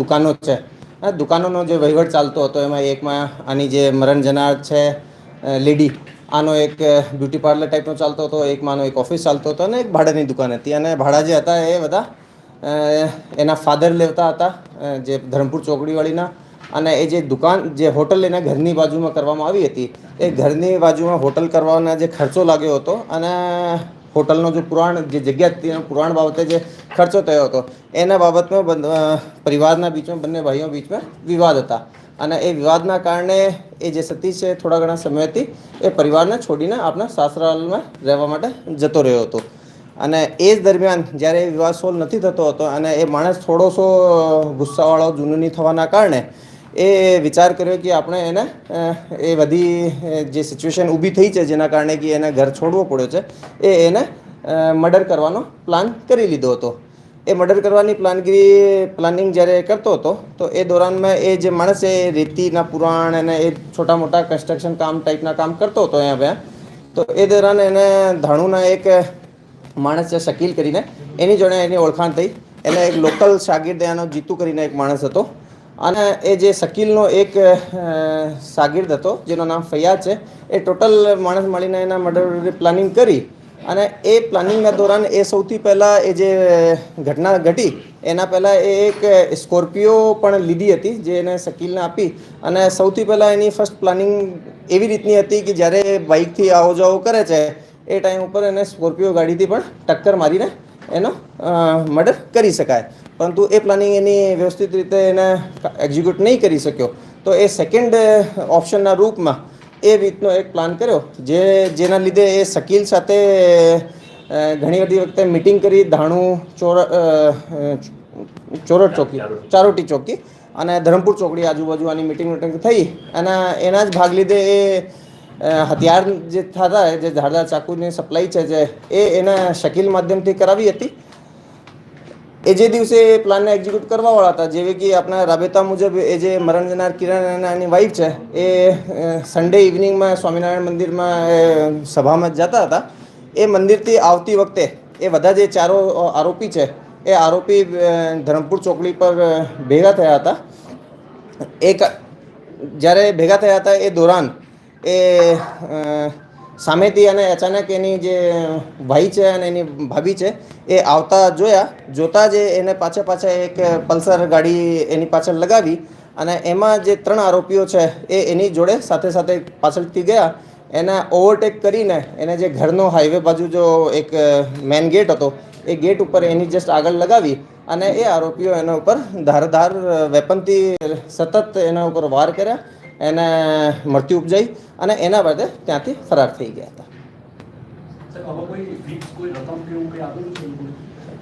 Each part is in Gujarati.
દુકાનો છે. આ દુકાનોનો જે વહીવટ ચાલતો હતો, એમાં એકમાં આની જે મરણ જનાર છે લેડી, આનો એક બ્યુટી પાર્લર ટાઈપનો ચાલતો હતો એકમાં આનો એક ઓફિસ ચાલતો હતો અને એક ભાડાની દુકાન હતી. અને ભાડા જે હતા એ બધા એના ફાધર લેતા હતા જે ધરમપુર ચોકડીવાળીના. અને એ જે દુકાન, જે હોટલ એના ઘરની બાજુમાં કરવામાં આવી હતી, એ ઘરની બાજુમાં હોટલ કરવાના જે ખર્ચો લાગ્યો હતો અને હોટલનો જે પુરાણ, જે જગ્યા હતી, એના પુરાણ બાબતે જે ખર્ચો થયો હતો, એના બાબતમાં પરિવારના બીચમાં, બંને ભાઈઓ બીચમાં વિવાદ હતા. અને એ વિવાદના કારણે એ જે સતીશ છે થોડા ઘણા સમયથી એ પરિવારને છોડીને આપણા સાસરાલમાં રહેવા માટે જતો રહ્યો હતો. અને એ જ દરમિયાન જ્યારે એ વિવાદ સોલ્વ નથી થતો હતો અને એ માણસ થોડોસો ગુસ્સાવાળો, જૂનૂની થવાના કારણે એ વિચાર કર્યો કે આપણે એને એ બધી જે સિચ્યુએશન ઊભી થઈ છે, જેના કારણે કે એને ઘર છોડવો પડ્યો છે, એ એને મર્ડર કરવાનો પ્લાન કરી લીધો હતો. એ મર્ડર કરવાની પ્લાનગીરી પ્લાનિંગ જ્યારે કરતો હતો, તો એ દોરાનમાં એ જે માણસ એ રેતીના પુરાણ અને એ છોટા મોટા કન્સ્ટ્રક્શન કામ ટાઈપના કામ કરતો હતો અહીંયા ત્યાં તો એ દોરાન એને ધાણુના એક માણસ છે, શકીલ કરીને, એની જોડે એની ઓળખાણ થઈ. એને એક લોકલ શાગીર્દ એનો જીતુ કરીને એક માણસ હતો. અને એ જે શકીલનો એક શાગીર્દ હતો જેનું નામ ફૈયાદ છે, એ ટોટલ માણસ મળીને એના મર્ડર પ્લાનિંગ કરી અને એ પ્લાનિંગના દોરાન એ સૌથી પહેલાં એ જે ઘટના ઘટી, એના પહેલાં એ એક સ્કોર્પિયો પણ લીધી હતી, જે એને શકીલને આપી અને સૌથી પહેલાં એની ફર્સ્ટ પ્લાનિંગ એવી રીતની હતી કે જ્યારે બાઇકથી આવો જાવો કરે છે, એ ટાઈમ ઉપર એને સ્કોર્પિયો ગાડીથી પણ ટક્કર મારીને એનો મર્ડર કરી શકાય. પરંતુ એ પ્લાનિંગ એની વ્યવસ્થિત રીતે એને એક્ઝિક્યુટ નહીં કરી શક્યો. તો એ સેકન્ડ ઓપ્શનના રૂપમાં એ રીતનો એક પ્લાન કર્યો જે જેના લીધે એ શકીલ સાથે ઘણી બધી વખતે મિટિંગ કરી ધાણું ચોર ચોરટ ચોકી ચારોટી. ચોકી અને ધરમપુર ચોકડી આજુબાજુ આની મિટિંગ મિટિંગ થઈ. અને એના જ ભાગ લીધે એ હથિયાર જે થતા જે ધારદાર ચાકુની સપ્લાય છે જે એ એના શકીલ માધ્યમથી કરાવી હતી. એ જે દિવસે એ પ્લાનને એક્ઝિક્યુટ કરવાવાળા હતા, જેવી કે આપણા રાબેતા મુજબ એ જે મરણ જનાર કિરણ અને એની વાઈફ છે, એ સન્ડે ઇવનિંગમાં સ્વામિનારાયણ મંદિરમાં સભામાં જતા હતા. એ મંદિરથી આવતી વખતે એ બધા જે ચારો આરોપી છે, એ આરોપી ધરમપુર ચોકડી પર ભેગા થયા હતા. એક, જ્યારે ભેગા થયા હતા એ દોરાન, એ સામેથી અને અચાનક એની જે ભાઈ છે અને એની ભાભી છે, એ આવતા જોયા, જોતા જ એને પાછા પાછા એક પલ્સર ગાડી એની પાછળ લગાવી અને એમાં જે ત્રણ આરોપીઓ છે, એ એની જોડે સાથે સાથે પાછળથી ગયા. એને ઓવરટેક કરીને એને જે ઘરનો હાઈવે બાજુ જો એક મેન ગેટ હતો, એ ગેટ ઉપર એની જસ્ટ આગળ લગાવી અને એ આરોપીઓ એના ઉપર ધારધાર વેપનથી સતત એના ઉપર વાર કર્યા. એને મળતી ઉપજાઈ અને એના બાદ ત્યાંથી ફરાર થઈ ગયા હતા?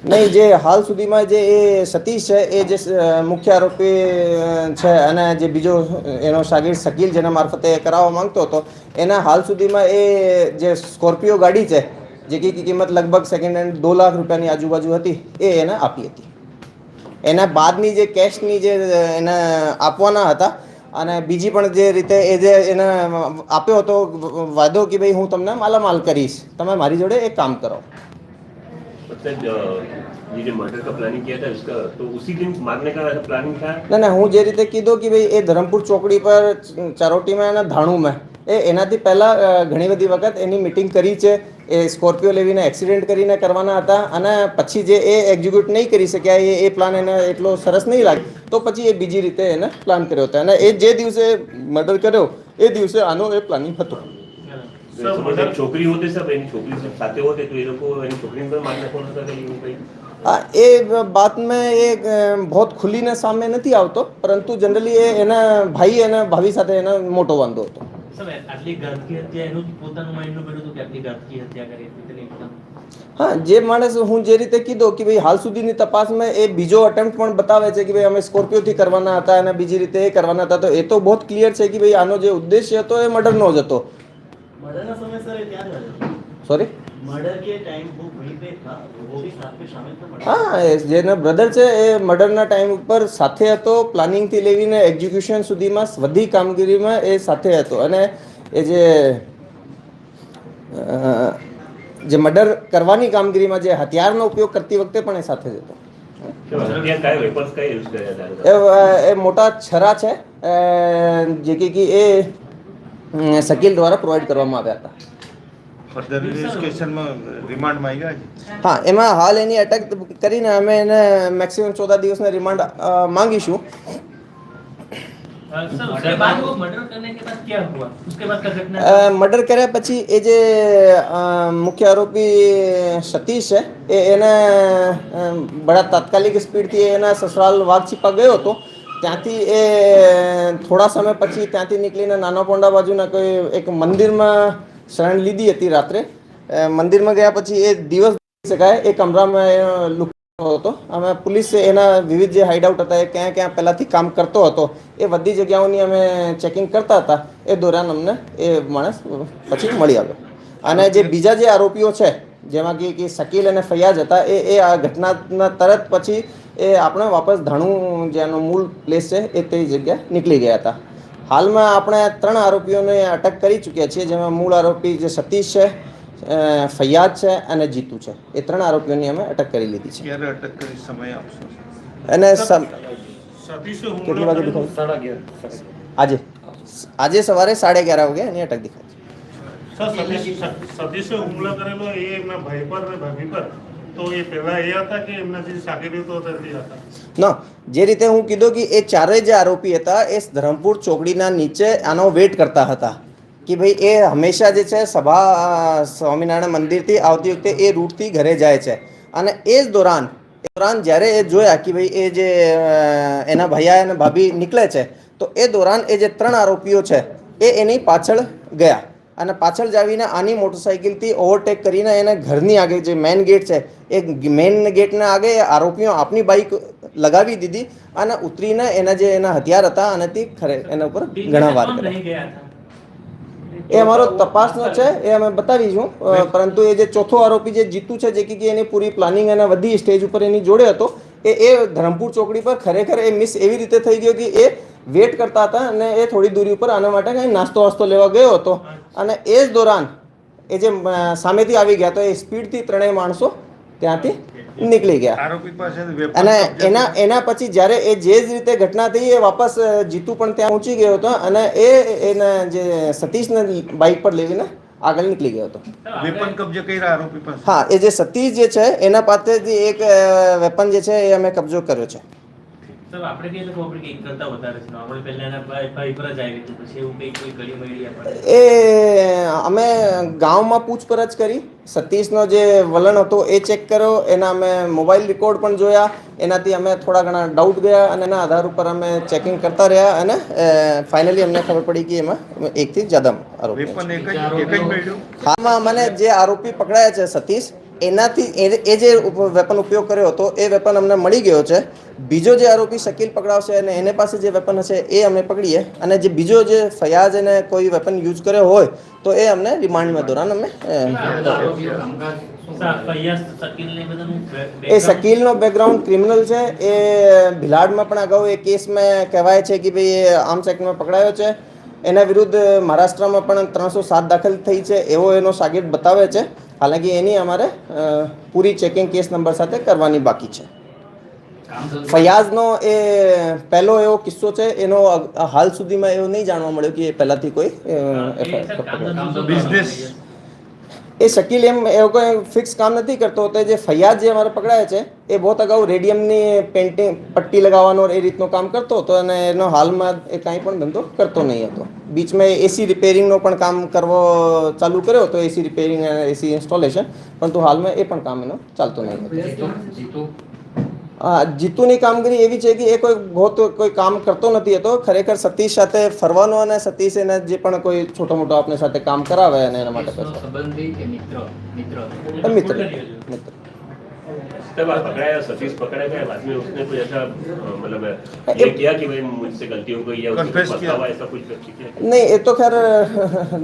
નહીં જે હાલ સુધીમાં જે એ સતીશ છે એ જે મુખ્ય આરોપી છે અને જે બીજો એનો શાગીર શકીલ જેના મારફતે કરાવવા માંગતો હતો એના હાલ સુધીમાં એ જે સ્કોર્પિયો ગાડી છે જે કે કિંમત લગભગ સેકન્ડ હેન્ડ દો લાખ રૂપિયાની આજુબાજુ હતી એ એને આપી હતી એના બાદની જે કેશની જે એને આપવાના હતા અને બીજી પણ જે રીતે એ જે એને આપ્યો હતો વાદો કે ભાઈ હું તમને માલામાલ કરીશ તમે મારી જોડે એક કામ કરો. ના ના હું જે રીતે કીધું કે ભાઈ એ ધરમપુર ચોકડી પર ચારોટી માં અને ધાણું મેં એ એનાથી પહેલા ઘણી બધી વખત એની મીટિંગ કરી છે. એ સ્કોર્પિયો લેવીને એક્સિડન્ટ કરીને કરવાના હતા અને પછી જે એ એક્ઝિક્યુટ નહીં કરી શક્યા એ એ પ્લાન એને એટલો સરસ નહીં લાગે તો પછી એ બીજી રીતે એને પ્લાન કર્યો હતો. અને એ જે દિવસે મર્ડર કર્યો એ દિવસે આનો એ પ્લાનિંગ હતો. છોકરી એ લોકો વાત મેં એ બહુ ખુલીને સામે નથી આવતો પરંતુ જનરલી એ એના ભાઈ એના ભાભી સાથે એનો મોટો વાંધો હતો. હા જે માણસ હું જે રીતે કીધો કે ભાઈ હાલ સુધીની તપાસમાં એ બીજો અટેમ્પ્ટ પણ બતાવે છે કે ભાઈ અમે સ્કોર્પિયોથી કરવાના હતા અને બીજી રીતે એ કરવાના હતા તો એ તો બહુ ક્લિયર છે કે ભાઈ આનો જે ઉદ્દેશ્ય હતો એ મર્ડરનો જ હતો. સોરી હા જેના બ્રધર છે એ મર્ડરના ટાઈમ ઉપર સાથે હતો પ્લાનિંગથી લેવીને એક્ઝિક્યુશન સુધીમાં બધી કામગીરીમાં એ સાથે હતો અને એ જે જે મર્ડર કરવાની કામગીરીમાં જે હથિયારનો ઉપયોગ કરતી વખતે પણ એ સાથે જ હતો। એ મોટા છરા છે જે કે એ શકીલ દ્વારા પ્રોવાઈડ કરવામાં આવ્યા હતા। હા એમાં હાલ એની અટક કરીને અમે એને મેક્સિમમ ચોદા દિવસના રિમાન્ડ માંગીશું. મર્ડર કર્યા પછી એ જે મુખ્ય આરોપી સતીશ છે એ એને બડા તાત્કાલિક સ્પીડથી એના સસરાલ વાઘછીપા ગયો હતો. ત્યાંથી એ થોડા સમય પછી ત્યાંથી નીકળીને નાના પોંડા બાજુના કોઈ એક મંદિરમાં શરણ લીધી હતી રાત્રે. મંદિરમાં ગયા પછી એ દિવસ શકાય એ કમરામાં લુકાયો હતો. અમે પોલીસે એના વિવિધ જે હાઇડઆઉટ હતા એ ક્યાં ક્યાં પહેલાંથી કામ કરતો હતો, એ બધી જગ્યાઓની અમે ચેકિંગ કરતા હતા. એ દોરાન અમને એ માણસ પછી મળી આવ્યો. અને જે બીજા જે આરોપીઓ છે, જેમાં કે શકીલ અને ફૈયાજ હતા, એ એ આ ઘટનાના તરત પછી એ આપણે વાપસ ધણું, જેનું મૂળ પ્લેસ છે, એ તે જગ્યા નીકળી ગયા હતા. હાલમાં આપણે ત્રણ આરોપીઓને અટક કરી ચૂક્યા છીએ જેમાં મૂળ આરોપી જે સતીશ છે ફૈયાદ છે અને જીતુ છે. એ ત્રણ આરોપીઓની અમે અટક કરી લીધી છે. ક્યારે અટક કરી સમય આપશો? અને કેટલી વાગે દેખાય? આજે. આજે સવારે સાડા અગિયાર વાગે એની અટક દેખાય છે. સતીશે હુમલો કરેલો એ એમના ભાઈ પર અને ભાભી પર? ન, જે રીતે હું કીધું કે એ ચારેય જે આરોપી હતા, એ ધરમપુર ચોકડીના નીચે આનો વેટ કરતા હતા. કે ભાઈ, એ હંમેશા જે છે, સભા સ્વામિનારાયણ મંદિરથી આવતી વખતે એ રૂટથી ઘરે જાય છે. અને એ જ દોરાન દોરાન જ્યારે એ જોયા કે ભાઈ, એ જે એના ભૈયા અને ભાભી નીકળે છે, તો એ દોરાન એ જે ત્રણ આરોપીઓ છે, એ એની પાછળ ગયા. અને પાછળ જાવીને આની મોટરસાઇકલથી ઓવરટેક કરીને એને ઘરની આગળ જે મેઇન ગેટ છે, એ મેઇન ગેટના આગળ આરોપીઓ આપની બાઇક લગાવી દીધી અને ઉતરીને એના જે એના હથિયાર હતા અને તે ખરે એના ઉપર ઘણા વાર એ અમારો તપાસનો છે, એ અમે બતાવીશું પરંતુ એ જે ચોથો આરોપી જે જીતું છે, જે કે એની પૂરી પ્લાનિંગ અને બધી સ્ટેજ ઉપર એની જોડે હતો, એ એ ધરમપુર ચોકડી પર ખરેખર એ મિસ એવી રીતે થઈ ગયો કે એ વેટ કરતા હતા અને એ થોડી દૂરી ઉપર આના માટે કંઈ નાસ્તો વાસ્તો લેવા ગયો હતો. અને એ જ દોરાન એ જે સામેથી આવી ગયા તો એ સ્પીડથી ત્રણેય માણસો ત્યાંથી નીકળી ગયા. અને એના એના પછી જ્યારે એ જે જ રીતે ઘટના થઈ એ વાપસ જીતુ પણ ત્યાં પહોંચી ગયો હતો અને એ એના જે સતીશને બાઇક પર લેવીને આગળ નીકળી ગયો હતો. વેપન કબજે કર્યા આરોપી પાસે? હા એ જે સતીશ જે છે એના પાસેથી એક વેપન જે છે એ અમે કબજો કર્યો છે. સાહેબ આપણે કહીએ તો ખબર કે કરતા વધારે છે. નોર્મલ પહેલા એના ભાઈ ભાઈ પર જ આવી હતું. પછી એવું કંઈ કોઈ ગળી મળી આપણે એ અમે ગામમાં પૂછપરછ કરી. સતીશનો જે વલણ હતો એ ચેક કર્યો. એના અમે મોબાઈલ રેકોર્ડ પણ જોયા. એનાથી અમે થોડા ઘણા ડાઉટ ગયા અને એના આધાર ઉપર અમે ચેકિંગ કરતા રહ્યા અને ફાઇનલી અમને ખબર પડી કે એમાં એકથી જ્યાદા આરોપી છે. વેપન એક જ એક જ મળ્યું. હાલમાં મને જે આરોપી પકડાયા છે સતીશ એનાથી એ- જે વેપન ઉપયોગ કર્યો હતો એ વેપન અમને મળી ગયો છે. બીજો જે આરોપી શકીલ પકડાવશે અને એને પાસે જે વેપન હશે એ અમે પકડીએ અને જે બીજો જે ફયાજ એને કોઈ વેપન યુઝ કર્યો હોય તો એ અમને રિમાન્ડમાં દોરાન અમે એ શકીલનો બેકગ્રાઉન્ડ ક્રિમિનલ છે. એ ભિલાડમાં પણ અગાઉ એ કેસમાં કહેવાય છે કે ભાઈ આર્મ્સ એક્ટમાં પકડાયો છે. એના વિરુદ્ધ મહારાષ્ટ્રમાં પણ ત્રણસો સાત દાખલ થઈ છે એવો એનો સાગીર બતાવે છે. હાલાકી એની અમારે પૂરી ચેકિંગ કેસ નંબર સાથે કરવાની બાકી છે. ફયાઝનો એ પહેલો એવો કિસ્સો છે એનો હાલ સુધીમાં એવું નહીં જાણવા મળ્યું કે એ પહેલાંથી કોઈ અ, એ શકીલ એમ એવો કોઈ ફિક્સ કામ નથી કરતો. તો જે ફૈયાદ જે અમારે પકડાય છે, એ બહુ અગાઉ રેડિયમની પેન્ટિંગ પટ્ટી લગાવવાનો એ રીતનું કામ કરતો હતો અને એનો હાલમાં એ કાંઈ પણ ધંધો કરતો નહીં હતો. બીચમાં એસી રિપેરિંગનો પણ કામ કરવો ચાલુ કર્યો હતો એસી રિપેરિંગ અને એસી ઇન્સ્ટોલેશન પરંતુ હાલમાં એ પણ કામ એનો ચાલતો નહીં હતો. જીતુની કામગીરી એવી છે કે એ કોઈ બહુ કોઈ કામ કરતો નથી હતો ખરેખર સતીશ સાથે ફરવાનો અને સતીશ એને જે પણ કોઈ છોટો મોટો આપણે સાથે કામ કરાવે અને એના માટે મિત્ર? મિત્ર. મિત્ર. तब आप पकड़ाया सतीश पकड़ा गया बाद में उसने कोई ऐसा अ, मतलब ये किया कि भाई मुझसे गलती हो गई या उसने Confess कुछ किया। पछतावा ऐसा कुछ व्यक्त किया નહીં એ તો ખેર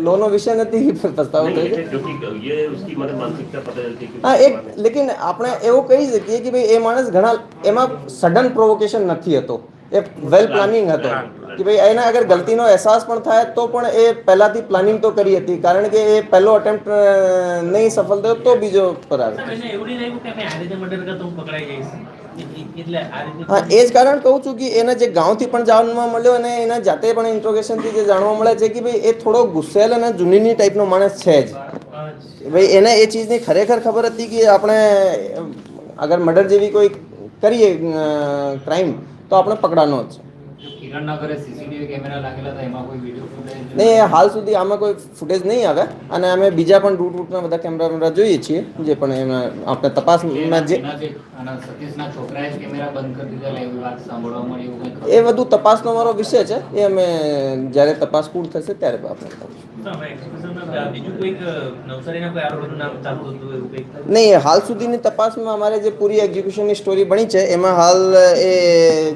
લોનો વિષય નથી પસ્તાવો नहीं, થઈ ऐसे जो कि ये उसकी मतलब मानसिकता पता चलती है कि હા એક લેકિન આપણે એવું કહી શકીએ કે ભાઈ એ માણસ ઘણા એમાં સડન પ્રોવોકેશન નથી હતો એ વેલ પ્લાનિંગ હતો. કે ભાઈ એના અગર ગલતીનો અહેસાસ પણ થાય તો પણ એ પહેલાથી પ્લાનિંગ તો કરી હતી. કારણ કે એ પહેલો અટેમ્પ્ટ નહીં સફળ થયો તો બીજો પર આવે. હા એ જ કારણ કહું છું કે એને જે ગાંવથી પણ જાણવા મળ્યો અને એના જાતે પણ ઇન્ટ્રોગેશનથી જે જાણવા મળે છે કે ભાઈ એ થોડો ગુસ્સેલ અને જૂનીની ટાઈપનો માણસ છે જ. ભાઈ એને એ ચીજની ખરેખર ખબર હતી કે આપણે અગર મર્ડર જેવી કોઈ કરીએ ક્રાઇમ તો આપણે પકડાનો જ છે. નહીં હાલ સુધી આમાં કોઈ ફૂટેજ નહીં આવે. અને અમે બીજા પણ રૂટ રૂટના બધા કેમેરા વેમેરા જોઈએ છીએ જે પણ એમાં આપણે તપાસમાં જે કેમેરા એ બધું તપાસનો મારો વિષય છે. એ અમે જ્યારે તપાસ પૂર્ણ થશે ત્યારે આપણે નહીં હાલ સુધીની તપાસમાં અમારે જે પૂરી એક્ઝિક્યુશનની સ્ટોરી બની છે એમાં હાલ એ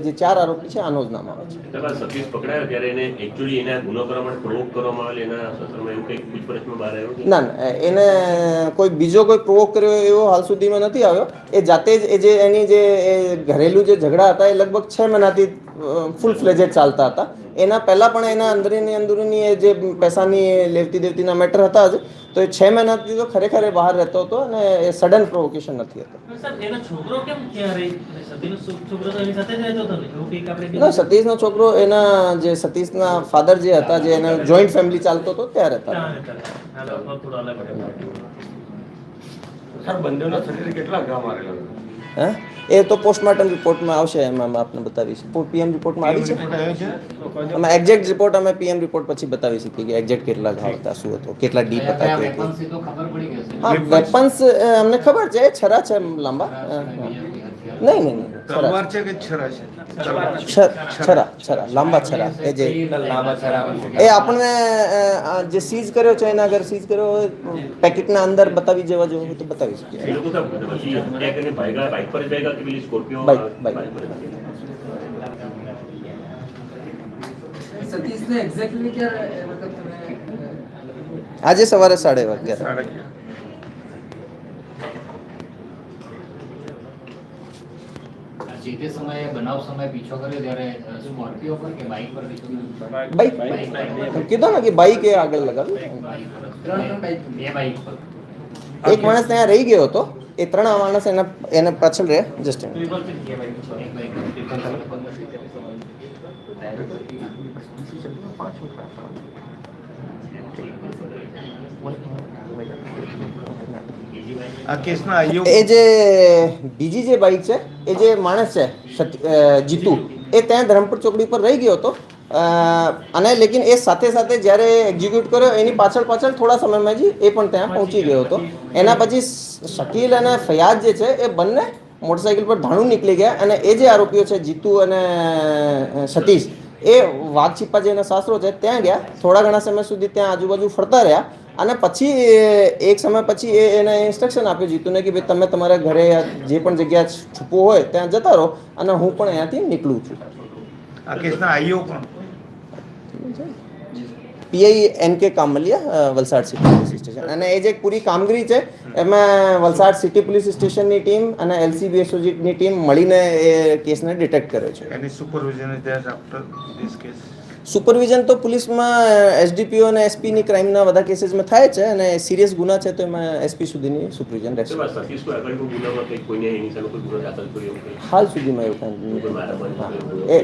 જે ચાર આરોપી છે આનો જ નામ આવે છે. ત્યારબાદ સતીશ પકડાયો ત્યારે એને એકચ્યુઅલી એના ગુનો કરવા માટે કરવામાં આવેલ એના સત્રમાં એવું કંઈક પૂછપરછમાં બહાર આવ્યું ના ના એને કોઈ બીજો કોઈ પ્રોવોક કર્યો એવો હાલ સુધીમાં નથી આવ્યો. એ જાતે જ એ જે એની જે ઘરેલું જે ઝઘડા હતા એ લગભગ છ મહિનાથી ફૂલ ફ્લેજેડ ચાલતા હતા એના પહેલાં પણ એના અંદરની અંદરની એ જે પૈસાની લેવતી દેવતીના મેટર હતા જ તો એ છ મહિનાથી તો ખરેખર એ બહાર રહેતો હતો અને એ સડન પ્રોવોકેશન નથી હતો સતીશનો છોકરો એના જે સતીશના ફાધર જે હતા જે એના જોઈન્ટ ફેમિલી ચાલતો હતો ત્યારે હતા ત્યાં રહેતા હતા. આ લોકો થોડો અલગ હતો. સર બંનેના શરીરે કેટલા ઘા મારેલા હતા? હે? એ તો પોસ્ટમોર્ટમ રિપોર્ટમાં આવશે એમાં અમે આપને બતાવીશું પીએમ રિપોર્ટમાં આવી છે? છે. અમે એક્ઝેક્ટ રિપોર્ટ અમે પીએમ રિપોર્ટ પછી બતાવી શકીએ કે એક્ઝેક્ટ કેટલા ઘા હતા શું હતો કેટલા ડીપ હતા હા વેપન્સ અમને ખબર છે છરા છે લાંબા? નહીં નહીં નહીં. તલવાર છે કે છરા છે? છરા. છરા. લાંબા છરા. એ જે એ આપણને જે સીઝ કર્યો છે એના અગર સીઝ કર્યો હોય પેકેટના અંદર બતાવી જવા જેવું હોય તો બતાવી શકીએ. Bike bike? સતીશને એક્ઝેક્ટલી ક્યારે મતલબ તમે આજે સવારે સાડે અગિયાર સાડા અગિયાર. જે તે સમયે બનાવ સમયે પીછો કર્યો ત્યારે સ્કોર્પિયો પર કે બાઇક પર પીછો કર્યો? બાઇક. કીધો ને કે બાઇક એ આગળ લગાવ્યું ત્રણ ત્રણ બાઇક. બે બાઇક પર. એક માણસ ત્યાં રહી ગયો હતો એ ત્રણ માણસ એના એને પાછળ રહે જસ્ટ રિવોલ્વર કહેવાય છે. એક બાઇક પર. આ કેસના એ જે બીજી જે બાઇક છે એ જે માણસ છે જીતુ એ ત્યાં ધરમપુર ચોકડી પર રહી ગયો હતો. અને લેકિન એ સાથે સાથે જ્યારે એક્ઝિક્યુટ કર્યો એની પાછળ પાછળ થોડા સમયમાં જ એ પણ ત્યાં પહોંચી ગયો. હતો. એના પછી શકીલ અને ફયાદ જે છે એ બંને મોટરસાઇકલ પર ધાણું નીકળી ગયા અને એ જે આરોપીઓ છે જીતુ અને સતીશ એ વાઘ છીપા જે એનો સાસરો છે ત્યાં ગયા થોડા ઘણા સમય સુધી ત્યાં આજુબાજુ ફરતા રહ્યા. અને પછી એક સમય પછી એ એને ઇન્સ્ટ્રક્શન આપ્યું જીતુને કે ભાઈ તમે તમારા ઘરે જે પણ જગ્યા છૂપવું હોય ત્યાં જતા રહો અને હું પણ અહીંયાથી નીકળું છું. આ કેસના આઈઓ કોણ PI N K Kamaliya Valsad city police station. અને એ જે પૂરી કામગીરી છે એમાં વલસાડ સિટી પોલીસ સ્ટેશનની ટીમ અને એલસીબી એસઓજીની ટીમ મળીને એ કેસને ડિટેક્ટ કરે છે. એની supervision that after this case supervision તો પોલીસમાં એસડીપીઓ અને એસપીની ક્રાઇમના બધા કેસીસમાં થાય છે અને સિરિયસ ગુના છે તો એમાં એસપી સુધીની સુપરવિઝન રહેશે? હાલ સુધીમાં એવું એ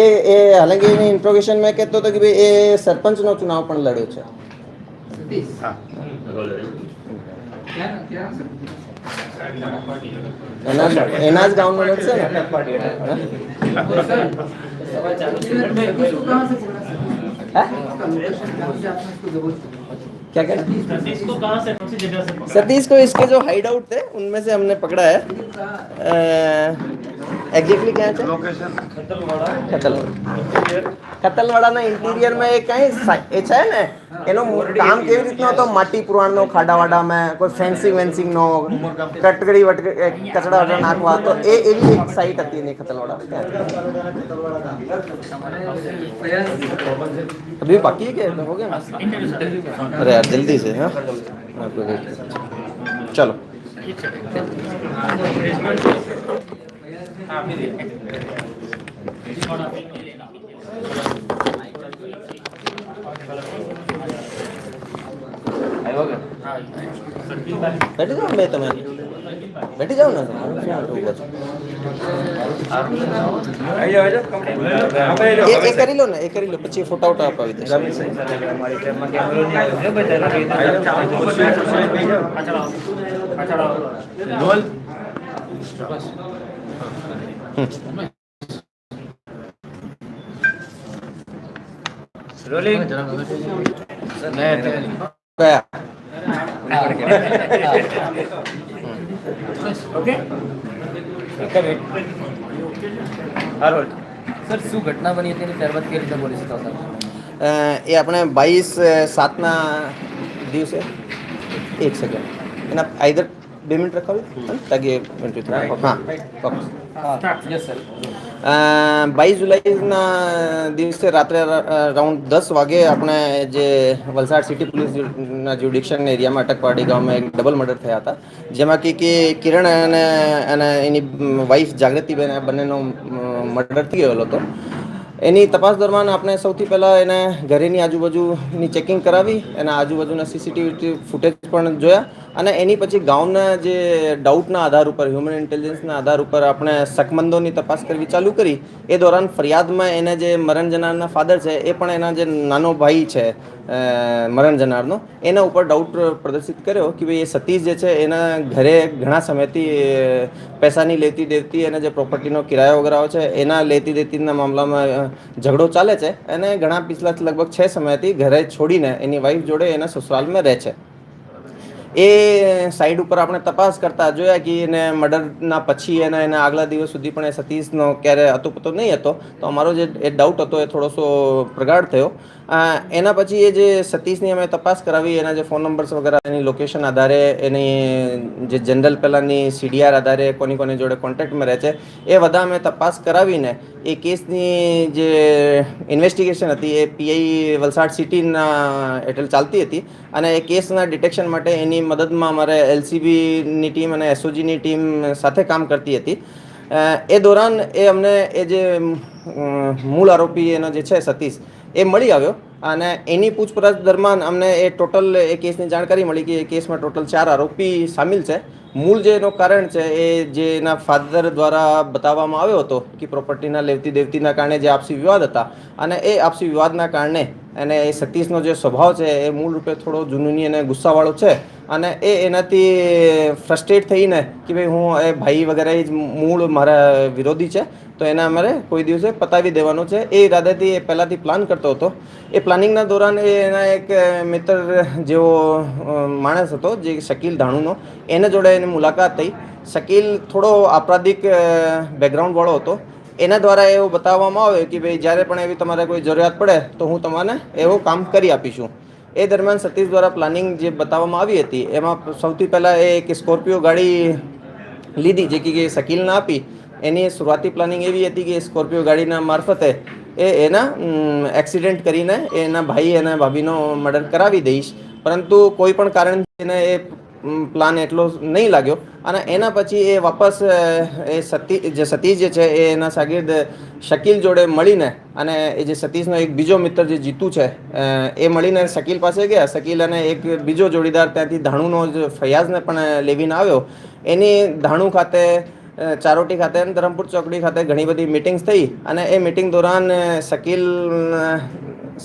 એ એ હાલાકી એની ઇન્ટ્રોગેશન મેં કહેતો હતો કે ભાઈ એ સરપંચનો ચુનાવ પણ લડ્યો છે. એના એના જ ગામનો લડશે ને. क्या कह सतीश को इसके जो हाइड आउट थे उनमें से हमने पकड़ा है। એક્ઝેક્ટલી ક્યાં છે લોકેશન ખતલવાડા ખતલવાડાના ઇન્ટિરિયરમાં એ કઈ એ છે ને એનો કામ કેવી રીતનો હતો માટી પુરાણનો ખાડાવાડામાં કોઈ ફેન્સિંગ વેન્સિંગ નો કટકડી વટકડી કચડા નાખવા તો એ એવી એક સાઈટ હતી ને ખતલવાડા અભી બાકી કે હો ગયા અરે યાર જલ્દી છે હા ચલો બેઠી જાઓ બે તમે બેઠી. જાઓ ને તમે એ કરી લો ને એ કરી લો પછી ફોટા વોટા અપાવી દઈશ કયા સર શું ઘટના બની હતી ત્યારબાદ કેવી રીતે બોલી તપાસ અ, એ આપણે બાવીસ સાતના દિવસે એક સેકન્ડ એના આઈધર બે મિનિટ રખાવી તાકી હા. ચોક્કસ હા હા બાવીસ જુલાઈના દિવસે રાત્રે રાઉન્ડ દસ વાગે આપણે જે વલસાડ સિટી પોલીસના જ્યુડિક્શન એરિયામાં અટકવાડી ગામમાં એક ડબલ મર્ડર થયા હતા. જેમાં કે કે કિરણ અને અને એની વાઈફ જાગૃતિબેન આ બંનેનો મર્ડર થઈ ગયેલો હતો. એની તપાસ દરમિયાન આપણે સૌથી પહેલાં એને ઘરેની આજુબાજુની ચેકિંગ કરાવી એના આજુબાજુના સીસીટીવી ફૂટેજ પણ જોયા. અને એની પછી ગામના જે ડાઉટના આધાર ઉપર હ્યુમન ઇન્ટેલિજન્સના આધાર ઉપર આપણે શકમંદોની તપાસ કરવી ચાલુ કરી, એ દોરાન ફરિયાદમાં એને જે મરણ જનારના ફાધર છે, એ પણ એના જે નાનો ભાઈ છે મરણ જનારનો, એના ઉપર ડાઉટ પ્રદર્શિત કર્યો કે ભાઈ એ સતીશ જે છે, એના ઘરે ઘણા સમયથી પૈસાની લેતી દેતી અને જે પ્રોપર્ટીનો કિરાયો વગેરે છે, એના લેતી દેતીના મામલામાં ઝઘડો ચાલે છે અને ઘણા પિછલા લગભગ છ સમયથી ઘરે છોડીને એની વાઈફ જોડે એના સસુરાલમાં રહે છે. એ સાઈડ ઉપર આપણે તપાસ કરતા જોયા કે એને મર્ડરના પછી એના એના આગલા દિવસ સુધી પણ એ સતીશનો ક્યારે અતોપતો નહીં હતો. તો અમારો જે એ ડાઉટ હતો એ થોડોસો પ્રગાઢ થયો. એના પછી એ જે સતીશની અમે તપાસ કરાવી, એના જે ફોન નંબર્સ વગેરે, એની લોકેશન આધારે, એની જે જનરલ પહેલાંની સીડીઆર આધારે કોની કોની જોડે કોન્ટેક્ટમાં રહે છે, એ બધા અમે તપાસ કરાવીને, એ કેસની જે ઇન્વેસ્ટિગેશન હતી, એ પીઆઈ વલસાડ સિટીના હેઠળ ચાલતી હતી, અને એ કેસના ડિટેક્શન માટે એની મદદમાં અમારે એલસીબીની ટીમ અને એસઓજીની ટીમ સાથે કામ કરતી હતી. એ દોરાન એ અમને એ જે મૂળ આરોપી એનો જે છે સતીશ એ મળી આવ્યો. અને એની પૂછપરછ દરમિયાન અમને એ ટોટલ એ કેસની જાણકારી મળી કે એ કેસમાં ટોટલ ચાર આરોપી સામેલ છે. મૂળ જે એનો કારણ છે એ જે એના ફાધર દ્વારા બતાવવામાં આવ્યો હતો કે પ્રોપર્ટીના લેવતી દેવતીના કારણે જે આપસી વિવાદ હતા અને એ આપસી વિવાદના કારણે અને એ સતીશનો જે સ્વભાવ છે એ મૂળ રૂપે થોડો જુનૂની અને ગુસ્સાવાળો છે અને એ એનાથી ફ્રસ્ટ્રેટ થઈને કે ભાઈ હું એ ભાઈ વગેરે જ મૂળ મારા વિરોધી છે, તો એને અમારે કોઈ દિવસે પતાવી દેવાનો છે. એ ઈરાદાથી એ પહેલાંથી પ્લાન કરતો હતો. એ પ્લાનિંગના દોરાન એ એના એક મિત્ર જેવો માણસ હતો, જે શકીલ ધાણુનો, એને જોડે એની મુલાકાત થઈ. શકીલ થોડો આપરાધિક બેકગ્રાઉન્ડવાળો હતો. એના દ્વારા એવું બતાવવામાં આવે કે ભાઈ, જ્યારે પણ એવી તમારે કોઈ જરૂરિયાત પડે, તો હું તમને એવું કામ કરી આપીશું. એ દરમિયાન સતીશ દ્વારા પ્લાનિંગ જે બતાવવામાં આવી હતી, એમાં સૌથી પહેલાં એ એક સ્કોર્પિયો ગાડી લીધી, જે કે શકીલને આપી. એની શરૂઆતી પ્લાનિંગ એવી હતી કે સ્કોર્પિયો ગાડીના મારફતે એ એના એક્સિડન્ટ કરીને એના ભાઈ અને ભાભીનો મર્ડર કરાવી દઈશ. પરંતુ કોઈ પણ કારણથી એને એ પ્લાન એટલો નહીં લાગ્યો. અને એના પછી એ વાપસ એ સતી, જે સતીશ જે છે, એ એના શાગિર્દ શકીલ જોડે મળીને અને એ જે સતીશનો એક બીજો મિત્ર જે જીતુ છે એ મળીને શકીલ પાસે ગયા. શકીલ અને એક બીજો જોડીદાર ત્યાંથી ધાણુનો જ ફૈયાઝને પણ લેવીને આવ્યો. એની ધાણુ ખાતે ચારોટી ખાતે ધરમપુર ચોકડી ખાતે ઘણી બધી મિટિંગ્સ થઈ અને એ મિટિંગ દોરાન શકીલ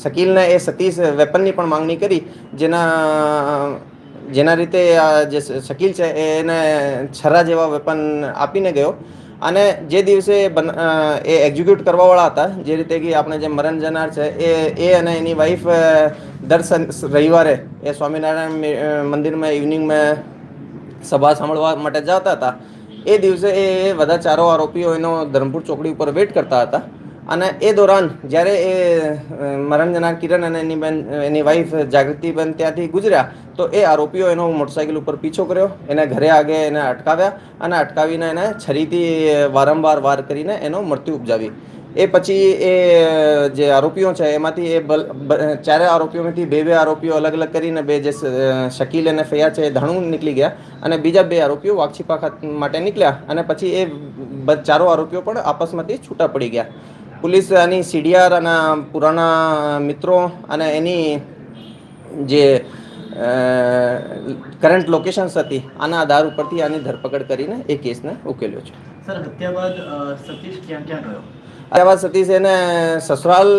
શકીલને એ સતીશ વેપનની પણ માંગણી કરી, જેના જેના રીતે આ જે શકીલ છે એને છરા જેવા વેપન આપીને ગયો. અને જે દિવસે એ એક્ઝિક્યુટ કરવાવાળા હતા, જે રીતે કે આપણે જે મરણ જનાર છે, એ એ અને એની વાઈફ દર રવિવારે એ સ્વામિનારાયણ મંદિરમાં ઇવનિંગમાં સભા સાંભળવા માટે જતા હતા. એ દિવસે એ બધા ચારો આરોપીઓ એનો ધરમપુર ચોકડી ઉપર વેટ કરતા હતા. અને એ દોરાન જ્યારે એ મરણ જનાર કિરણ અને એની બેન એની વાઈફ જાગૃતિબેન ત્યાંથી ગુજર્યા, તો એ આરોપીઓ એનો મોટરસાઇકલ ઉપર પીછો કર્યો, એને ઘરે આગે એને અટકાવ્યા અને અટકાવીને એને છરીથી વારંવાર વાર કરીને એનો મૃત્યુ ઉપજાવી એ પછી એ જે આરોપીઓ છે, એમાંથી એ બલ ચારે આરોપીઓમાંથી બે બે આરોપીઓ અલગ અલગ કરીને બે જે શકીલ અને ફૈયા છે, એ ધાણું નીકળી ગયા અને બીજા બે આરોપીઓ વાઘછીપા માટે નીકળ્યા અને પછી એ ચારો આરોપીઓ પણ આપસમાંથી છૂટા પડી ગયા. પોલીસ આની સીડીઆર અને પુરાણા મિત્રો અને એની જે કરંટ લોકેશન્સ હતી, આના આધાર ઉપરથી આની ધરપકડ કરીને એ કેસને ઉકેલ્યો છે. સર, હત્યા બાદ સતીશ ક્યાં ક્યાં ગયો? ત્યારબાદ સતીશ એને સસરાલ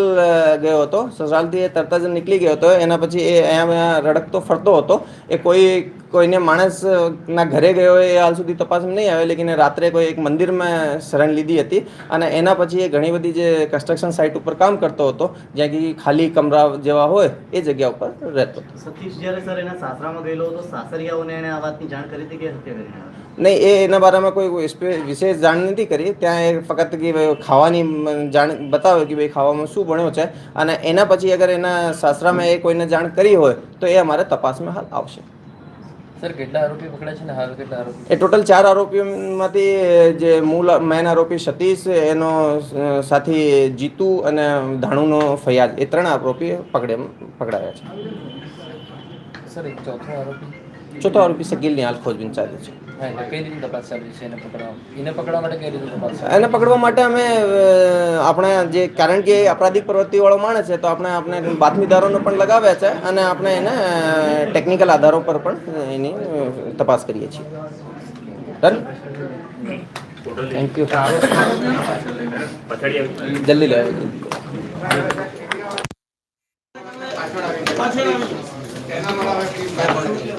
ગયો હતો. સસરાલથી એ તરત જ નીકળી ગયો હતો. એના પછી એ અહીંયા રડકતો ફરતો હતો. એ કોઈ, કોઈને માણસના ઘરે ગયો એ હાલ સુધી તપાસમાં નહીં આવે લેકિન રાત્રે કોઈ એક મંદિરમાં શરણ લીધી હતી. અને એના પછી એ ઘણી બધી જે કન્સ્ટ્રક્શન સાઇટ ઉપર કામ કરતો હતો, જ્યાં કે ખાલી કમરા જેવા હોય, એ જગ્યા ઉપર રહેતો હતો. સતીશ જ્યારે સર એના સાસરામાં ગયેલો હતો, સાસરિયાઓને એને આ વાતની જાણ કરી હતી કે હત્યા આવ્યો? નહીં એ એના બારામાં કોઈ વિશેષ જાણ નથી કરી. ત્યાં એ ફક્ત કે ભાઈ ખાવાની જાણ બતાવે કે ભાઈ ખાવામાં શું બન્યો છે. અને એના પછી અગર એના સાસરામાં એ કોઈને જાણ કરી હોય તો એ અમારે તપાસમાં હાલ આવશે. સર કેટલા આરોપી પકડાય છે ને હાલ કેટલા આરોપી? એ ટોટલ ચાર આરોપીઓમાંથી જે મૂળ મેન આરોપી સતીશ એનો સાથી જીતુ અને ધાણુનો ફૈયાદ એ ત્રણ આરોપી પકડે પકડાયા છે. સર એક ચોથો આરોપી? ચોથો આરોપી શકીલની હાલ ખોજબીન ચાલે છે. એને પકડવા માટે અમે આપણે જે કારણ કે એ અપરાધિક પ્રવૃત્તિવાળો માણસ છે તો આપણે આપણે બાતમીદારોને પણ લગાવ્યા છે અને આપણે એને ટેકનિકલ આધારો પર પણ એની તપાસ કરીએ છીએ. ડન? થેન્ક યુ જલ્દી લે. સર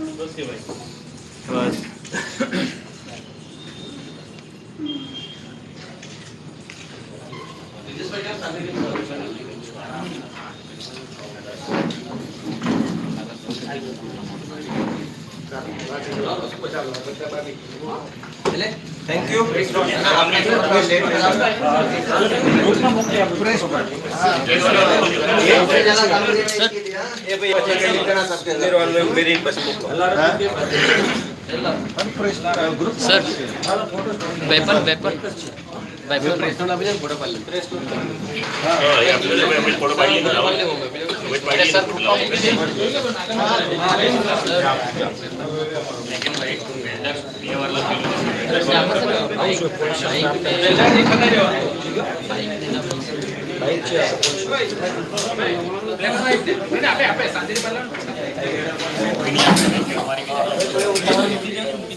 વેપન હા એ આપણે આપણે ફોટો પાડીએ ને લાવો. હવે જ